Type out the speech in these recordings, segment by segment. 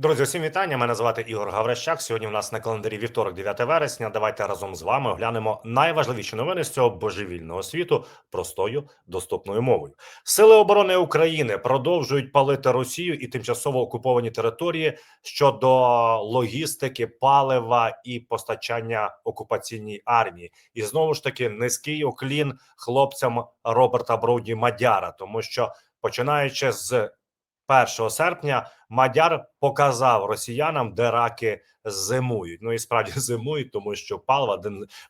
Друзі, усім вітання. Мене звати Ігор Гаврищак. Сьогодні у нас на календарі вівторок, 9 вересня. Давайте разом з вами оглянемо найважливіші новини з цього божевільного світу простою доступною мовою. Сили оборони України продовжують палити Росію і тимчасово окуповані території щодо логістики, палива і постачання окупаційній армії. І знову ж таки низький оклін хлопцям Роберта Броуді Мадяра, тому що починаючи з 1 серпня Мадяр показав росіянам, де раки зимують. Ну і справді зимують, тому що палива,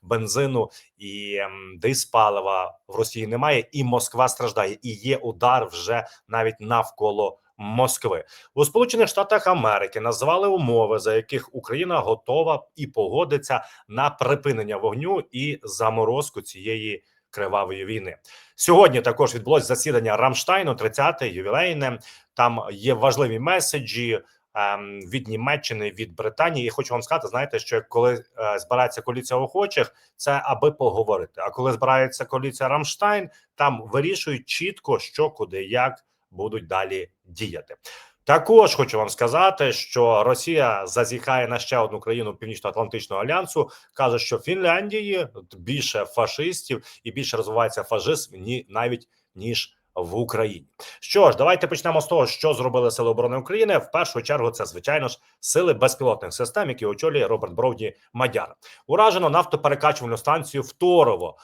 бензину і ем, диспалива в Росії немає, і Москва страждає. І є удар вже навіть навколо Москви у Сполучених Штатах Америки. Назвали умови, за яких Україна готова і погодиться на припинення вогню і заморозку цієї кривавої війни. Сьогодні також відбулось засідання Рамштайну, 30-те, ювілейне. Там є важливі меседжі ем, від Німеччини, від Британії. І хочу вам сказати, знаєте, що коли е, збирається коаліція охочих, це аби поговорити. А коли збирається коаліція Рамштайн, там вирішують чітко, що куди як будуть далі діяти. Також хочу вам сказати, що Росія зазіхає на ще одну країну Північно-Атлантичного альянсу. каже, що в Фінляндії більше фашистів і більше розвивається фашизм ні навіть ніж в Україні. Що ж, давайте почнемо з того, що зробили сили оборони України. В першу чергу це звичайно ж сили безпілотних систем, які очолює Роберт Броуді Мадяр. Уражено нафтоперекачувальну станцію Второво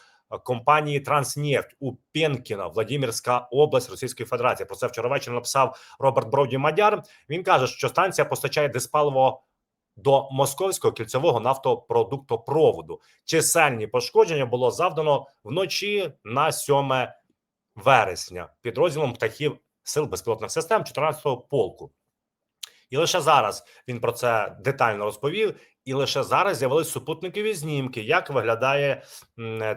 компанії Транснефть у Пенкіно, Владимирська область Російської Федерації. Про це вчора ввечері написав Роберт Броуді Мадяр. Він каже, що станція постачає диспаливо до московського кільцевого нафтопродуктопроводу. Чисельні пошкодження було завдано вночі на 7 вересня підрозділом птахів сил безпілотних систем 14-го полку. І лише зараз він про це детально розповів. І лише зараз з'явились супутникові знімки, як виглядає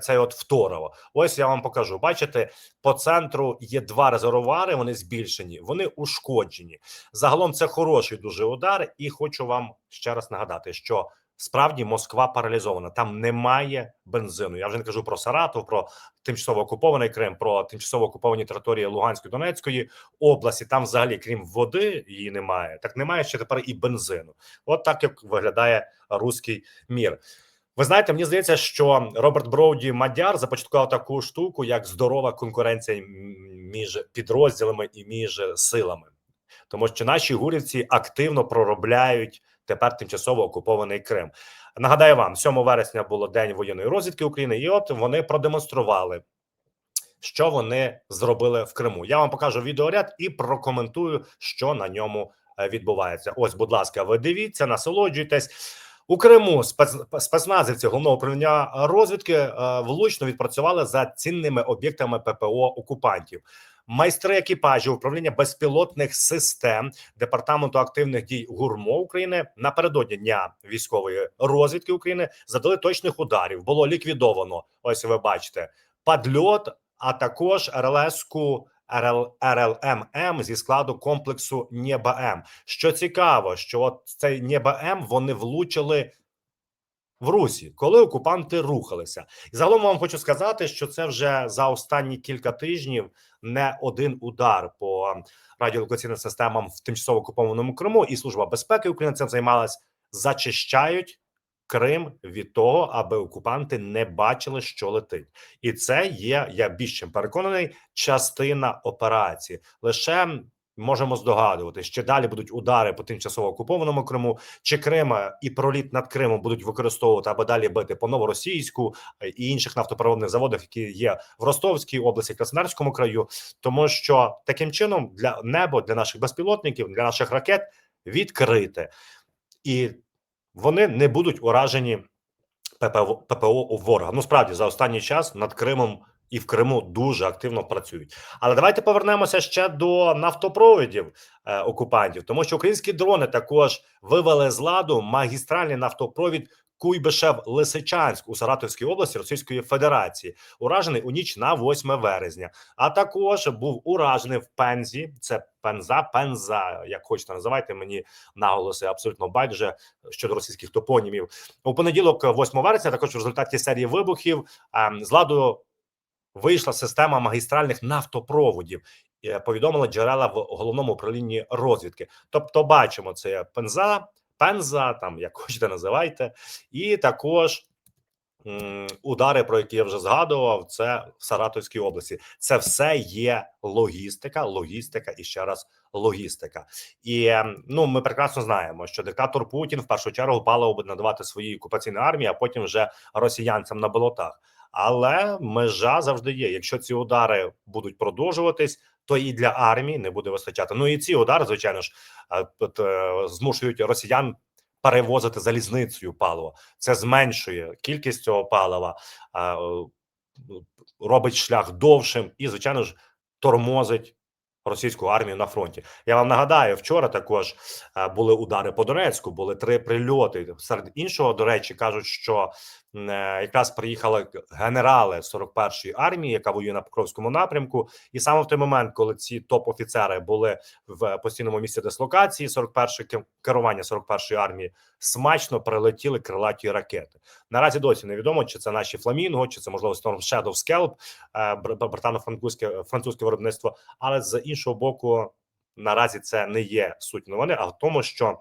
цей от второво. Ось я вам покажу. Бачите, по центру є два резервуари. Вони збільшені, вони ушкоджені. Загалом це хороший дуже удар. І хочу вам ще раз нагадати, що справді Москва паралізована. Там немає бензину. Я вже не кажу про Саратов, про тимчасово окупований Крим, про тимчасово окуповані території Луганської Донецької області. Там, взагалі, крім води, її немає. Так немає ще тепер і бензину. От так як виглядає руський мір. Ви знаєте, мені здається, що Роберт Броуді Мадяр започаткував таку штуку, як здорова конкуренція між підрозділами і між силами, тому що наші гурівці активно проробляють тепер тимчасово окупований Крим. Нагадаю вам, 7 вересня було день воєнної розвідки України, і от вони продемонстрували. Що вони зробили в Криму? Я вам покажу відеоряд і прокоментую, що на ньому е, відбувається. Ось, будь ласка, ви дивіться, насолоджуйтесь у Криму. Спец... спецназівці головного управління розвідки е, влучно відпрацювали за цінними об'єктами ППО окупантів. Майстри екіпажів управління безпілотних систем департаменту активних дій ГУРМО України напередодні дня військової розвідки України задали точних ударів. Було ліквідовано. Ось ви бачите падльот, а також РЛС-ку РЛ, РЛММ зі складу комплексу Нєба-М. Що цікаво, що от цей Нєба-М вони влучили в Русі, коли окупанти рухалися. І загалом вам хочу сказати, що це вже за останні кілька тижнів не один удар по радіолокаційним системам в тимчасово окупованому Криму, і служба безпеки України цим займалась, зачищають Крим від того, аби окупанти не бачили, що летить, і це є. Я більш чим переконаний, частина операції. Лише можемо здогадувати, що далі будуть удари по тимчасово окупованому Криму, чи Крим і проліт над Кримом будуть використовувати аби далі бити по новоросійську е, і інших нафтопереробних заводах, які є в Ростовській області, Краснодарському краю, тому що таким чином для небо для наших безпілотників, для наших ракет відкрите і вони не будуть уражені ППО, ППО у ворога. Ну справді за останній час над Кримом і в Криму дуже активно працюють. Але давайте повернемося ще до нафтопроводів е, окупантів, тому що українські дрони також вивели з ладу магістральний нафтопровід. Куйбишев Лисичанськ у Саратовській області Російської Федерації уражений у ніч на 8 вересня. А також був уражений в Пензі. Це Пенза, Пенза, як хочете називайте мені наголоси абсолютно байдуже щодо російських топонімів. У понеділок, 8 вересня, також в результаті серії вибухів ем, з ладу вийшла система магістральних нафтопроводів, е, повідомили джерела в головному управлінні розвідки. Тобто, бачимо це пенза, пенза, там як хочете називайте, і також. м, Удари, про які я вже згадував, це в Саратовській області. Це все є логістика, логістика і ще раз логістика. І ем, ну ми прекрасно знаємо, що диктатор Путін в першу чергу паливо буде надавати своїй окупаційній армії, а потім вже росіянцям на болотах. Але межа завжди є. Якщо ці удари будуть продовжуватись, то і для армії не буде вистачати. Ну і ці удари, звичайно ж, е, е, змушують росіян перевозити залізницею паливо. Це зменшує кількість цього палива, е, робить шлях довшим і, звичайно ж, тормозить російську армію на фронті. Я вам нагадаю, вчора також були удари по Донецьку, були три прильоти. Серед іншого, до речі, кажуть, що якраз приїхали генерали 41-ї армії, яка воює на Покровському напрямку, і саме в той момент, коли ці топ-офіцери були в постійному місці дислокації, 41 ке- керування 41-ї армії, смачно прилетіли крилаті ракети. Наразі досі невідомо, чи це наші фламінго, чи це можливо Storm Shadow Scalp, е, бр- бр- британо-французьке французьке виробництво. Але з іншого боку, наразі це не є суть новини, а в тому, що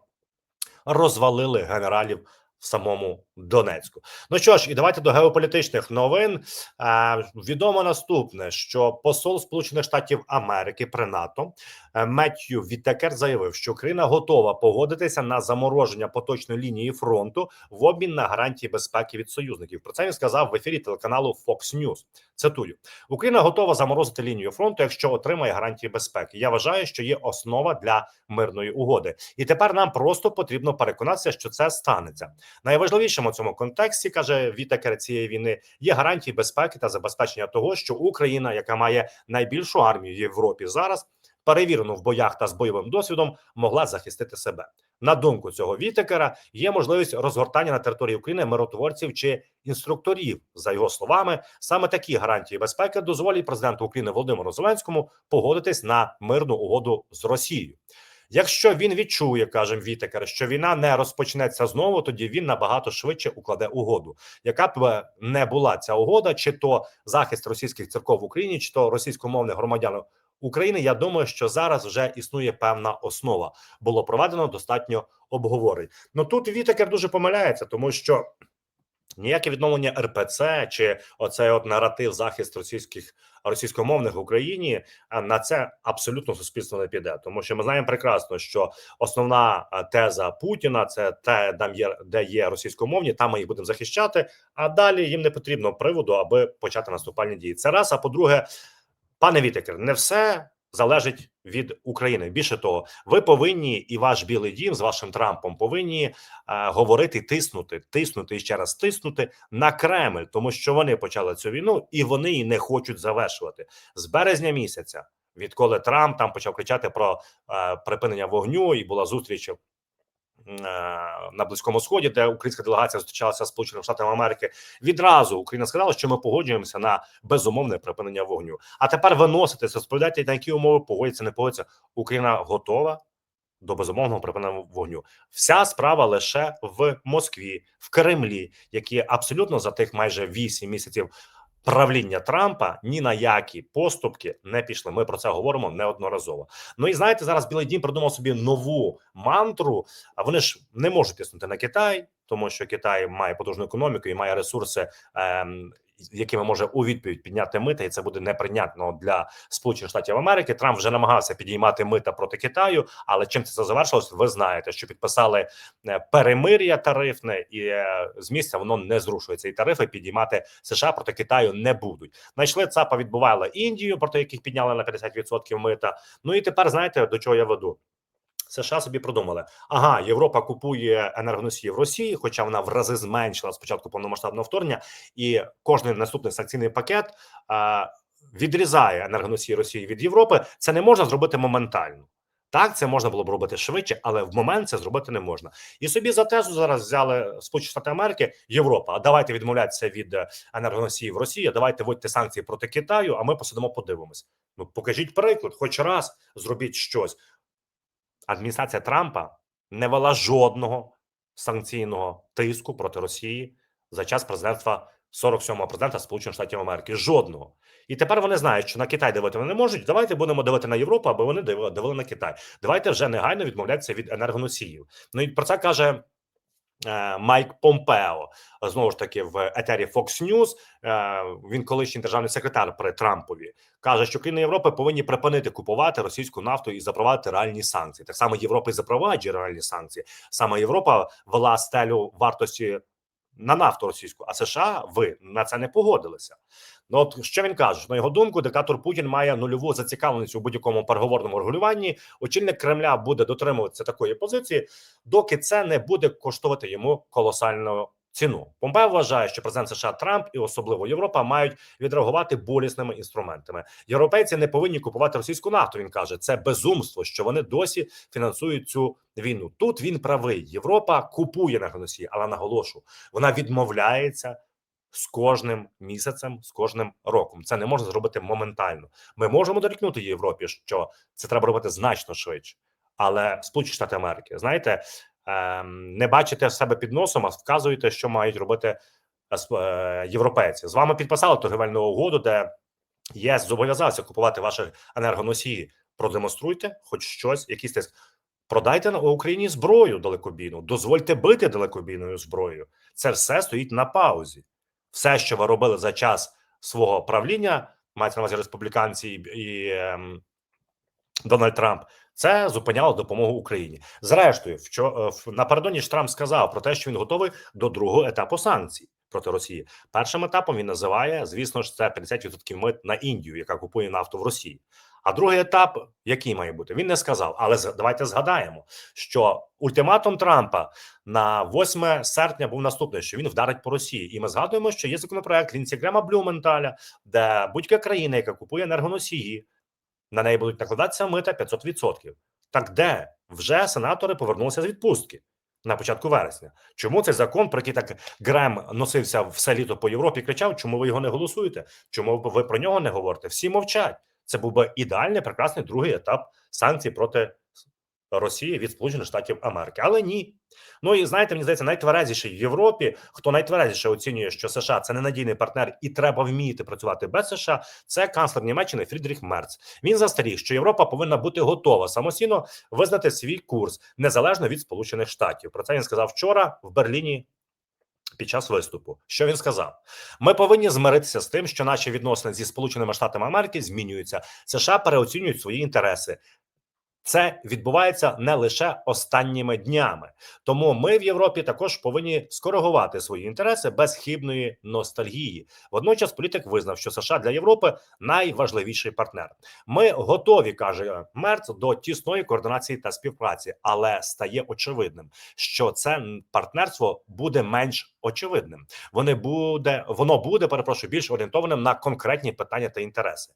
розвалили генералів в самому Донецьку. Ну що ж, і давайте до геополітичних новин. Е, відомо наступне, що посол Сполучених Штатів Америки при НАТО е, Меттью Вітекер заявив, що Україна готова погодитися на замороження поточної лінії фронту в обмін на гарантії безпеки від союзників. Про це він сказав в ефірі телеканалу Fox News. Цитую: Україна готова заморозити лінію фронту, якщо отримає гарантії безпеки. Я вважаю, що є основа для мирної угоди, і тепер нам просто потрібно переконатися, що це станеться. Найважливішим у цьому контексті каже Вітекер цієї війни є гарантії безпеки та забезпечення того, що Україна, яка має найбільшу армію в Європі зараз, перевірену в боях та з бойовим досвідом, могла захистити себе. На думку цього Вітекера, є можливість розгортання на території України миротворців чи інструкторів. За його словами, саме такі гарантії безпеки дозволять президенту України Володимиру Зеленському погодитись на мирну угоду з Росією. Якщо він відчує, каже Вітекер, що війна не розпочнеться знову, тоді він набагато швидше укладе угоду. Яка б е, не була ця угода, чи то захист російських церков в Україні, чи то російськомовних громадян України. Я думаю, що зараз вже існує певна основа. Було проведено достатньо обговорень. Ну тут Вітекер дуже помиляється, тому що. Ніяке відновлення РПЦ чи оцей от наратив захист російських російськомовних в Україні а, на це абсолютно суспільство не піде, тому що ми знаємо прекрасно, що основна теза Путіна це те, де є, де є російськомовні, там ми їх будемо захищати. А далі їм не потрібно приводу, аби почати наступальні дії. Це раз. А по-друге, пане Вітекер, не все залежить від України. Більше того, ви повинні і ваш білий дім з вашим Трампом повинні е, говорити, тиснути, тиснути і ще раз тиснути на Кремль, тому що вони почали цю війну і вони її не хочуть завершувати з березня місяця. Відколи Трамп там почав кричати про е, припинення вогню, і була зустріч на близькому сході, де українська делегація зустрічалася з Сполученими Штатами Америки. Відразу Україна сказала, що ми погоджуємося на безумовне припинення вогню. А тепер виноситися, розповідати, на які умови погодяться, не погодяться. Україна готова до безумовного припинення вогню. Вся справа лише в Москві, в Кремлі, які абсолютно за тих майже 8 місяців. Правління Трампа ні на які поступки не пішли. Ми про це говоримо неодноразово. Ну і знаєте, зараз Білий Дім придумав собі нову мантру. А вони ж не можуть тиснути на Китай, тому що Китай має потужну економіку і має ресурси, ем, якими може у відповідь підняти мита, і це буде неприйнятно для Сполучених Штатів Америки. Трамп вже намагався підіймати мита проти Китаю, але чим це завершилось? Ви знаєте, що підписали е, перемир'я тарифне, і е, з місця воно не зрушується. І тарифи підіймати США проти Китаю не будуть. Знайшли ЦАПа відбувала Індію, проти яких підняли на 50% мита. Ну і тепер знаєте до чого я веду. США собі продумали, ага, Європа купує енергоносії в Росії, хоча вона в рази зменшила спочатку повномасштабного вторгнення, і кожний наступний санкційний пакет а, відрізає енергоносії Росії від Європи. Це не можна зробити моментально. Так, це можна було б робити швидше, але в момент це зробити не можна. І собі за тезу зараз взяли Сполучені Штати Америки, Європа. А давайте відмовлятися від е, енергоносіїв Росії. Давайте вводьте санкції проти Китаю. А ми посидимо, подивимось. Ну покажіть приклад, хоч раз зробіть щось адміністрація Трампа не вела жодного санкційного тиску проти Росії за час президентства 47-го президента Сполучених Штатів Америки. Жодного. І тепер вони знають, що на Китай дивити вони не можуть. Давайте будемо дивити на Європу, аби вони дивили, на Китай. Давайте вже негайно відмовлятися від енергоносіїв. Ну і про це каже. Е, Майк Помпео знову ж таки в етері Fox News, е, Він колишній державний секретар при Трампові каже, що країни Європи повинні припинити купувати російську нафту і запровадити реальні санкції. Так само Європа і запроваджує реальні санкції. Саме Європа вела стелю вартості на нафту російську, а США ви на це не погодилися. Ну от що він каже? На його думку, диктатор Путін має нульову зацікавленість у будь-якому переговорному регулюванні. Очільник Кремля буде дотримуватися такої позиції, доки це не буде коштувати йому колосальну ціну. Помпео вважає, що президент США Трамп і особливо Європа мають відреагувати болісними інструментами. Європейці не повинні купувати російську нафту. Він каже, це безумство, що вони досі фінансують цю війну. Тут він правий. Європа купує енергоносії, але наголошу, вона відмовляється з кожним місяцем, з кожним роком. Це не можна зробити моментально. Ми можемо дорікнути Європі, що це треба робити значно швидше. Але Сполучені Штати Америки, знаєте, ем, не бачите себе під носом, а вказуєте, що мають робити е, е, європейці. З вами підписали торгівельну угоду, де ЄС зобов'язався купувати ваші енергоносії. Продемонструйте хоч щось, якийсь тиск. Продайте на Україні зброю далекобійну, дозвольте бити далекобійною зброєю. Це все стоїть на паузі. Все, що ви робили за час свого правління, мається на увазі республіканці і, ем, Дональд Трамп, це зупиняло допомогу Україні. Зрештою, вчо, е, напередодні ж Трамп сказав про те, що він готовий до другого етапу санкцій проти Росії. Першим етапом він називає, звісно ж, це 50% мит на Індію, яка купує нафту в Росії. А другий етап, який має бути, він не сказав. Але давайте згадаємо, що ультиматум Трампа на 8 серпня був наступний, що він вдарить по Росії. І ми згадуємо, що є законопроект Лінсі Грема Блюменталя, де будь-яка країна, яка купує енергоносії, на неї будуть накладатися мита 500%. Так де вже сенатори повернулися з відпустки на початку вересня? Чому цей закон, про який так Грем носився все літо по Європі, кричав, чому ви його не голосуєте? Чому ви про нього не говорите? Всі мовчать. Це був би ідеальний, прекрасний другий етап санкцій проти Росії від Сполучених Штатів Америки, але ні. Ну і знаєте, мені здається, найтверезіший в Європі, хто найтверезіше оцінює, що США це ненадійний партнер, і треба вміти працювати без США. Це канцлер Німеччини Фрідріх Мерц. Він застеріг, що Європа повинна бути готова самостійно визнати свій курс незалежно від Сполучених Штатів. Про це він сказав вчора в Берліні. Під час виступу, що він сказав, ми повинні змиритися з тим, що наші відносини зі Сполученими Штатами Америки змінюються. США переоцінюють свої інтереси. Це відбувається не лише останніми днями, тому ми в Європі також повинні скоригувати свої інтереси без хибної ностальгії. Водночас політик визнав, що США для Європи найважливіший партнер. Ми готові, каже Мерц, до тісної координації та співпраці, але стає очевидним, що це партнерство буде менш очевидним. Вони буде воно буде перепрошую більш орієнтованим на конкретні питання та інтереси.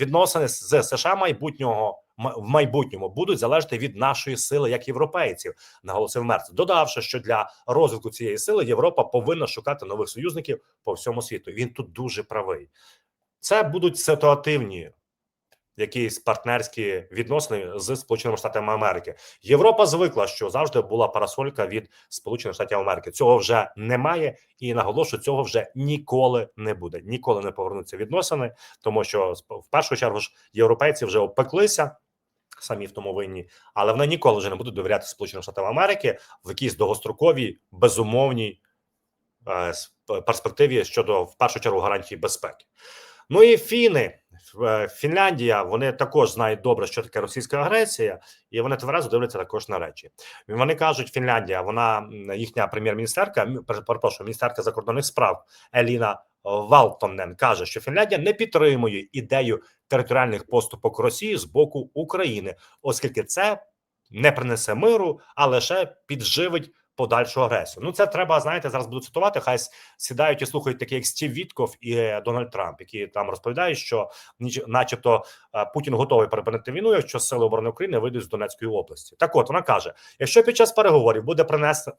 Відносини з США майбутнього в майбутньому будуть залежати від нашої сили як європейців, наголосив Мерц, додавши, що для розвитку цієї сили Європа повинна шукати нових союзників по всьому світу. Він тут дуже правий. Це будуть ситуативні якісь партнерські відносини з Сполученими Штатами Америки. Європа звикла, що завжди була парасолька від Сполучених Штатів Америки. Цього вже немає, і наголошую, цього вже ніколи не буде. Ніколи не повернуться відносини, тому що в першу чергу ж європейці вже опеклися. Самі в тому винні, але вони ніколи вже не будуть довіряти Сполученим Штатам Америки в якійсь довгостроковій, безумовній е, перспективі щодо в першу чергу гарантії безпеки. Ну і фіни, Фінляндія, вони також знають добре, що таке російська агресія, і вони тверезо дивляться також на речі. Вони кажуть, Фінляндія, вона їхня прем'єр-міністерка, перепрошую, міністерка закордонних справ Еліна Валтонен каже, що Фінляндія не підтримує ідею територіальних поступок Росії з боку України, оскільки це не принесе миру, а лише підживить подальшу агресію. Ну це треба знаєте. Зараз буду цитувати. Хай сідають і слухають такі, як Стів Вітков і е, Дональд Трамп, які там розповідають, що начебто е, Путін готовий припинити війну, якщо сили оборони України вийдуть з Донецької області. Так, от вона каже: якщо під час переговорів буде принесено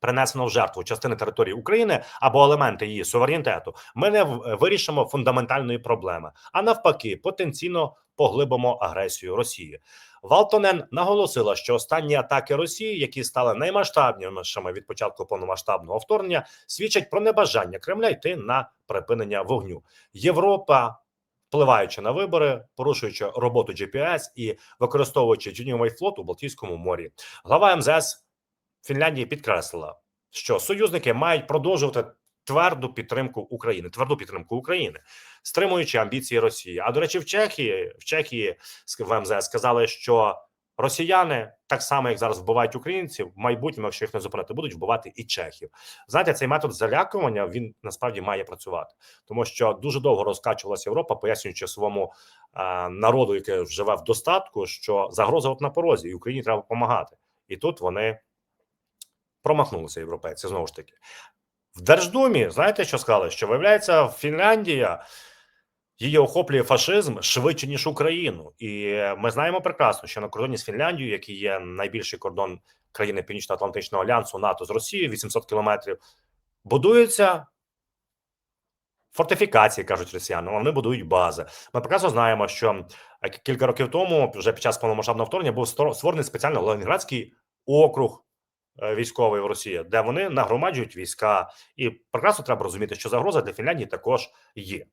принесено в жертву частини території України або елементи її суверенітету, ми не вирішимо фундаментальної проблеми, а навпаки, потенційно поглибимо агресію Росії. Валтонен наголосила, що останні атаки Росії, які стали наймасштабнішими від початку повномасштабного вторгнення, свідчать про небажання Кремля йти на припинення вогню. Європа, впливаючи на вибори, порушуючи роботу GPS і використовуючи тюнінговий флот у Балтійському морі, глава МЗС Фінляндії підкреслила, що союзники мають продовжувати тверду підтримку України, тверду підтримку України, стримуючи амбіції Росії. А до речі, в Чехії в Чехії в МЗС сказали, що росіяни так само, як зараз вбивають українців, в майбутньому, якщо їх не зупинити, будуть вбивати і чехів. Знаєте, цей метод залякування він насправді має працювати, тому що дуже довго розкачувалася Європа, пояснюючи своєму е, народу, який живе в достатку, що загроза от на порозі, і Україні треба допомагати. І тут вони промахнулися європейці знову ж таки. В Держдумі, знаєте, що сказали? Що виявляється, Фінляндія її охоплює фашизм швидше ніж Україну, і ми знаємо прекрасно, що на кордоні з Фінляндією, який є найбільший кордон країни Північно-Атлантичного альянсу НАТО з Росією, 800 кілометрів, будуються фортифікації, кажуть росіяни. Вони будують бази. Ми прекрасно знаємо, що кілька років тому, вже під час повномасштабного вторгнення, був створений спеціально Ленінградський округ військовий в Росії, де вони нагромаджують війська, і прекрасно треба розуміти, що загроза для Фінляндії також є.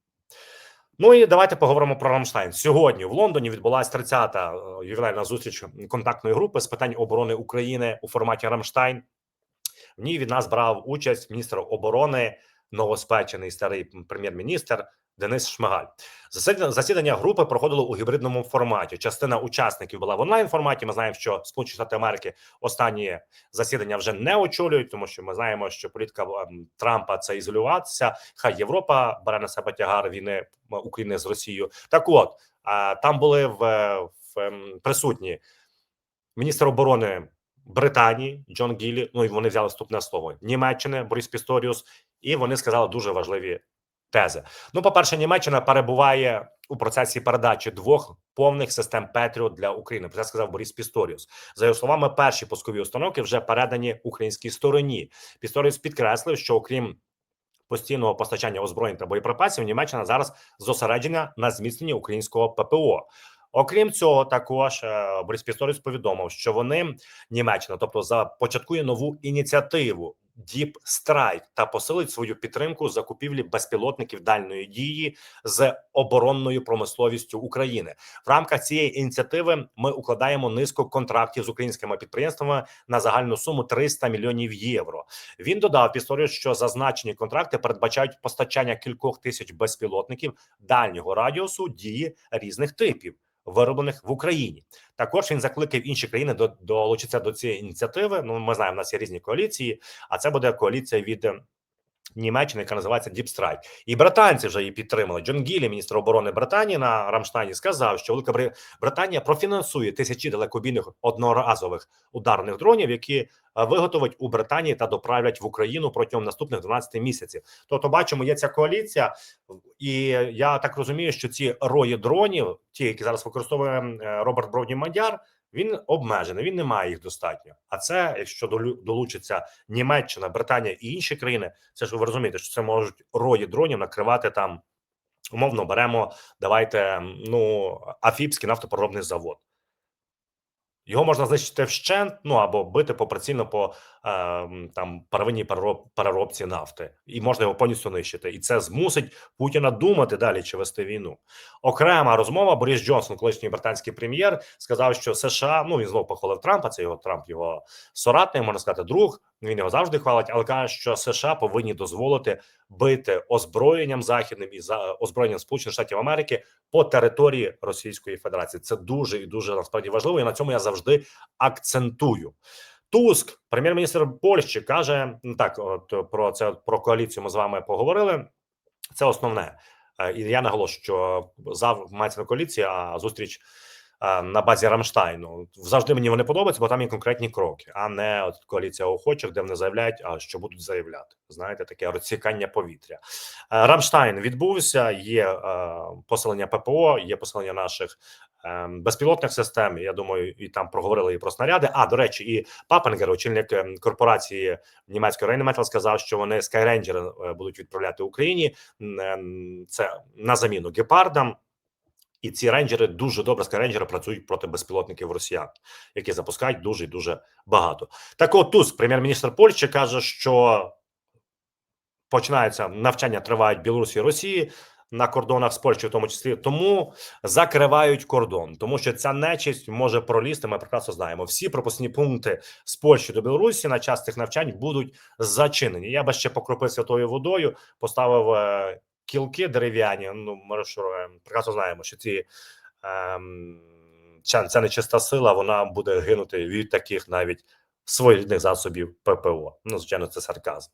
Ну і давайте поговоримо про Рамштайн. Сьогодні в Лондоні відбулася 30-та е, ювілейна зустріч контактної групи з питань оборони України у форматі Рамштайн. В ній від нас брав участь міністр оборони, новоспечений старий прем'єр-міністр Денис Шмигаль. Засідання, групи проходило у гібридному форматі. Частина учасників була в онлайн форматі. Ми знаємо, що Сполучені Штати Америки останні засідання вже не очолюють, тому що ми знаємо, що політика Трампа це ізолюватися. Хай Європа бере на себе тягар війни України з Росією. Так, от там були в, в присутні міністр оборони Британії Джон Гіллі. Ну і вони взяли вступне слово Німеччини Борис Пісторіус, і вони сказали дуже важливі тези. Ну, по перше, Німеччина перебуває у процесі передачі двох повних систем Петріот для України. Про це сказав Борис Пісторіус. За його словами, перші пускові установки вже передані українській стороні. Пісторіус підкреслив, що окрім постійного постачання озброєнь та боєприпасів, Німеччина зараз зосереджена на зміцненні українського ППО. Окрім цього, також е, Борис Пісторіус повідомив, що вони Німеччина, тобто започаткує нову ініціативу Deep Strike та посилить свою підтримку закупівлі безпілотників дальної дії з оборонною промисловістю України. В рамках цієї ініціативи ми укладаємо низку контрактів з українськими підприємствами на загальну суму 300 мільйонів євро. Він додав Пісторіус, що зазначені контракти передбачають постачання кількох тисяч безпілотників дальнього радіусу дії різних типів. Вироблених в Україні також він закликав інші країни до долучитися до цієї ініціативи. Ну, ми знаємо, в нас є різні коаліції, а це буде коаліція від Німеччини, яка називається Strike. І британці вже її підтримали. Джон Гілі, міністр оборони Британії на Рамштайні, сказав, що Велика Бри- Британія профінансує тисячі далекобійних одноразових ударних дронів, які е, виготовить у Британії та доправлять в Україну протягом наступних 12 місяців. Тобто, бачимо, є ця коаліція, і я так розумію, що ці рої дронів, ті, які зараз використовує е, Роберт Бродні Мадяр, він обмежений, він не має їх достатньо. А це, якщо долучиться Німеччина, Британія і інші країни, це ж ви розумієте, що це можуть рої дронів накривати там. Умовно беремо, давайте ну Афіпський нафтопереробний завод. Його можна знищити вщент, ну або бити поприцільно по е, там первинній перероб, переробці нафти, і можна його повністю нищити. І це змусить Путіна думати далі чи вести війну. Окрема розмова. Борис Джонсон, колишній британський прем'єр, сказав, що США ну він знов похвалив Трампа. Це його Трамп, його соратник, можна сказати, друг. Він його завжди хвалить, але каже, що США повинні дозволити бити озброєнням західним і за озброєнням Сполучених Штатів Америки по території Російської Федерації. Це дуже і дуже насправді важливо. І на цьому я завжди акцентую. Туск, прем'єр-міністр Польщі, каже ну так: от про це про коаліцію. Ми з вами поговорили. Це основне. Е, І я наголошую, що зав мається не коаліція, а зустріч на базі Рамштайну. Завжди мені вони подобаються, бо там є конкретні кроки, а не от коаліція охочих, де вони заявляють, а що будуть заявляти. Знаєте, таке розсікання повітря. Е, Рамштайн відбувся. Є е, посилення ППО, є посилення наших ем, безпілотних систем. Я думаю, і там проговорили і про снаряди. А до речі, і Папенгер, очільник ем, корпорації німецької Rheinmetall, сказав, що вони Skyranger е, будуть відправляти Україні. Ем, Це на заміну гепардам. І ці рейнджери дуже добре скайрейнджери працюють проти безпілотників росіян, які запускають дуже і дуже багато. Так от Туск, прем'єр-міністр Польщі, каже, що починаються навчання тривають Білорусі і Росії на кордонах з Польщею, в тому числі тому закривають кордон, тому що ця нечисть може пролізти. Ми прекрасно знаємо. Всі пропускні пункти з Польщі до Білорусі на час цих навчань будуть зачинені. Я би ще покропив святою водою, поставив е, кілки дерев'яні. Ну ми прекрасно знаємо, що ці. Ем, ця, нечиста сила вона буде гинути від таких навіть своєрідних засобів ППО. Ну, звичайно, це сарказм.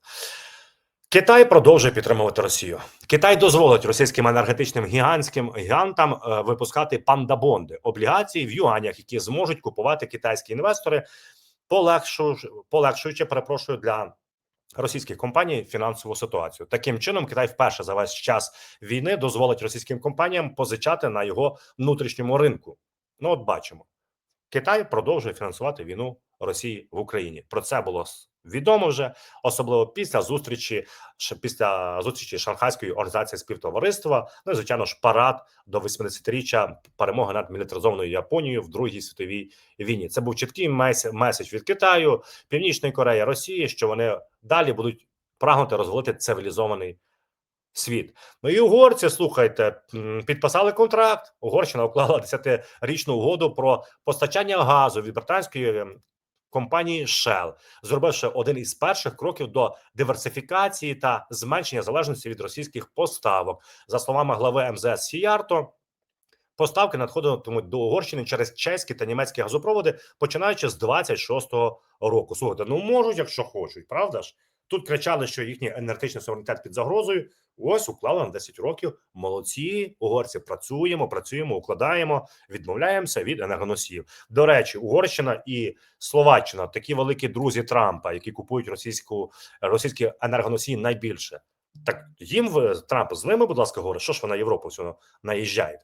Китай продовжує підтримувати Росію. Китай дозволить російським енергетичним гігантським гігантам е, випускати пандабонди облігації в юанях, які зможуть купувати китайські інвестори, полегшуючи, полегшуючи, перепрошую для російських компаній фінансову ситуацію. Таким чином, Китай вперше за весь час війни дозволить російським компаніям позичати на його внутрішньому ринку. Ну, от бачимо, Китай продовжує фінансувати війну Росії в Україні. Про це було відомо вже, особливо після зустрічі після зустрічі Шанхайської організації співтовариства. Ну і звичайно ж парад до 80-річчя перемоги над мілітаризованою Японією в Другій світовій війні. Це був чіткий мес- меседж від Китаю, Північної Кореї, Росії, що вони далі будуть прагнути розвалити цивілізований світ. Ну і угорці, слухайте, підписали контракт. Угорщина уклала 10-річну угоду про постачання газу від британської компанії Shell, зробивши один із перших кроків до диверсифікації та зменшення залежності від російських поставок. За словами глави МЗС Сіярто, поставки надходитимуть до Угорщини через чеські та німецькі газопроводи, починаючи з 26-го року. Слухайте, ну можуть, якщо хочуть, правда ж? Тут кричали, що їхній енергетичний суверенітет під загрозою. Ось уклали на 10 років. Молодці, угорці працюємо, працюємо, укладаємо, відмовляємося від енергоносіїв. До речі, Угорщина і Словаччина такі великі друзі Трампа, які купують російську російські енергоносії найбільше. Так їм в Трамп з ними, будь ласка, говорить, що ж ви на Європу всю наїжджаєте.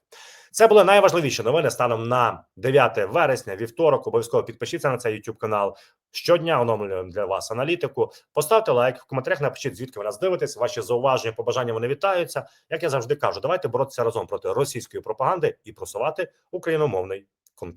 Це були найважливіші новини станом на 9 вересня, вівторок. Обов'язково підпишіться на цей YouTube канал. Щодня оновлюємо для вас аналітику. Поставте лайк в коментарях. Напишіть, звідки ви нас дивитесь. Ваші зауваження, побажання вони вітаються. Як я завжди кажу, давайте боротися разом проти російської пропаганди і просувати україномовний